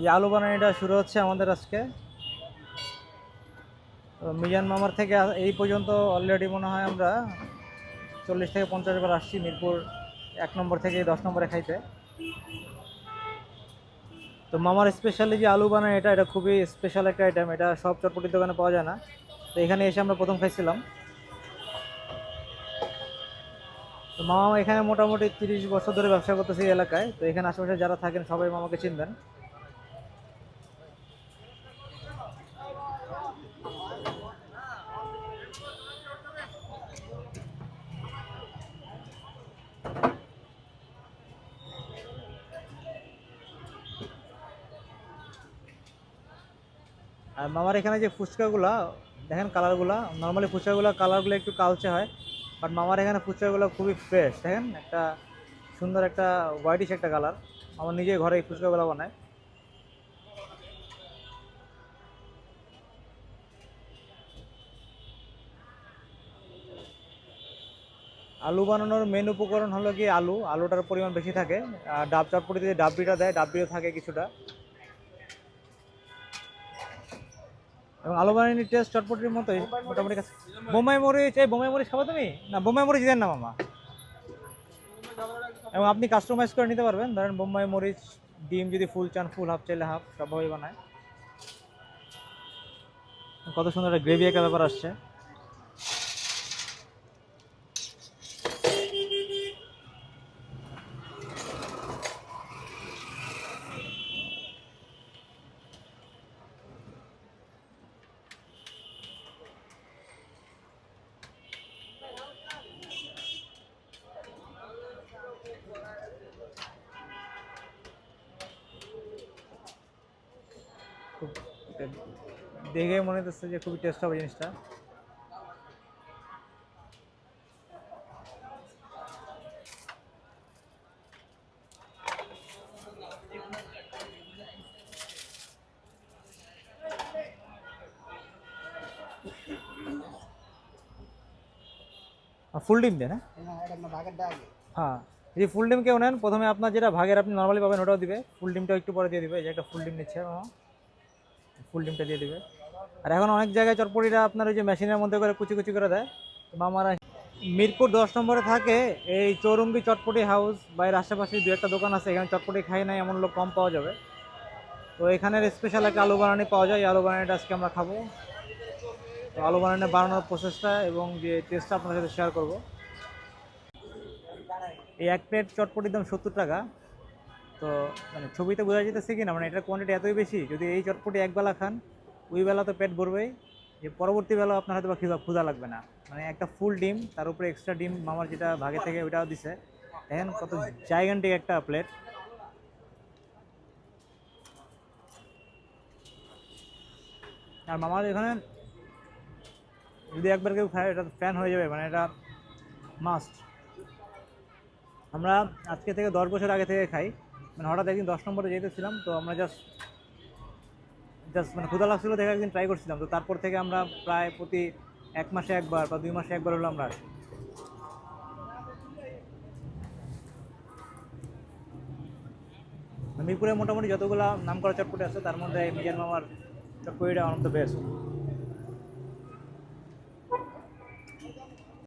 এই আলু বানানিটা শুরু হচ্ছে আমাদের আজকে। তো মিজান মামার থেকে এই পর্যন্ত অলরেডি মনে হয় আমরা চল্লিশ থেকে পঞ্চাশ বার আসছি মিরপুর এক নম্বর থেকে দশ নম্বরে খাইতে। তো মামার স্পেশালি যে আলু বানায় এটা এটা খুবই স্পেশাল একটা আইটেম এটা সব চটপটির দোকানে পাওয়া যায় না। তো এখানে এসে আমরা প্রথম খাইছিলাম। তো মামা এখানে মোটামুটি তিরিশ বছর ধরে ব্যবসা করতেছে এলাকায়। তো এখানে আশেপাশে যারা থাকেন সবাই মামাকে চিনবেন। আর মামার এখানে যে ফুচকাগুলা, দেখেন কালারগুলা নর্মালি ফুচকাগুলো কালারগুলো একটু কালচে হয় বাট মামার এখানে ফুচকাগুলো খুবই ফ্রেশ দেখেন? একটা সুন্দর একটা হোয়াইটিশ একটা কালার আমার নিজে ঘরে এই ফুচকাগুলো বানায়। আলু বানানোর মেন উপকরণ হলো কি আলু, আলুটার পরিমাণ বেশি থাকে, আর ডাব চটপটিতে যে ডাববিটা দেয় ডাববিও থাকে কিছুটা। এবং আলু টেস্ট চটপটির মতোই মোটামুটি কাছে। বোম্বাই মরিচ, এই বোম্বাই মরিচ খাব তুমি? না, বোম্বাই মরিচ দেন না মামা। এবং আপনি কাস্টমাইজ করে নিতে পারবেন। ধরেন বোম্বাই মরিচ, ডিম যদি ফুল চান ফুল হাফ চাইলে হাফ সবভাবেই বানায়। কত সুন্দর একটা গ্রেভি একটা ব্যাপার আসছে। খুব দেখে মনে হচ্ছে যে খুবই টেস্ট হবে জিনিসটা। ফুল ডিম দেন হ্যাঁ? যদি ফুল ডিম কেউ নেন প্রথমে আপনার যেটা ভাগের আপনি নর্মালি পাবেন ওটাও দিবে ফুল ডিমটাও একটু পরে দিয়ে দিবে যে একটা ফুল ডিম নিচ্ছে। ফুল ডিমটা দিয়ে দেবে। আর এখন অনেক জায়গায় চটপটিটা আপনার ওই যে মেশিনের মধ্যে করে কুচি কুচি করে দেয়। মামারা মিরপুর দশ নম্বরে থাকে এই চৌরঙ্গি চটপটি হাউস, বা এর আশেপাশে দু একটা দোকান আছে, এখানে চটপটি খাই নাই, এমন লোক কম পাওয়া যাবে। তো এখানের স্পেশাল একটা আলু বানানি পাওয়া যায় আলু বানানিটা আজকে আমরা খাব। তো আলু বানানি বানানোর প্রসেসটা এবং যে টেস্টটা আপনার সাথে শেয়ার করব। এই এক প্লেট চটপটির দাম সত্তর টাকা। তো মানে ছবিতে বোঝা যেতেছে কি না মানে এটার কোয়ান্টিটি এতই বেশি, যদি এই চটপটি একবেলা খান, ওই বেলা তো পেট ভরবেই, যে পরবর্তী বেলা আপনার হয়তো বা খিদা, ক্ষুধা লাগবে না। মানে একটা ফুল ডিম, তার উপরে এক্সট্রা ডিম মামার যেটা ভাগে থেকে ওইটাও দিছে। দেখেন কত জাইগান্টিক একটা প্লেট আর মামার এখানে, যদি একবার কেউ খায়, এটা ফ্যান হয়ে যাবে মানে এটা মাস্ট আমরা আজকে থেকে দশ বছর আগে থেকে খাই। মানে হঠাৎ একদিন দশ নম্বরে যেতেছিলাম, তো আমরা জাস্ট জাস্ট মানে ক্ষুদা লাগছিল দেখে একদিন ট্রাই করছিলাম, তো তারপর থেকে আমরা প্রায় প্রতি এক মাসে একবার বা দুই মাসে একবার হলো আমরা মিরপুরে মোটামুটি যতগুলো নাম করা চটপটি আছে, তার মধ্যে মিজান মামার চটপটিটা অন অফ বেস্ট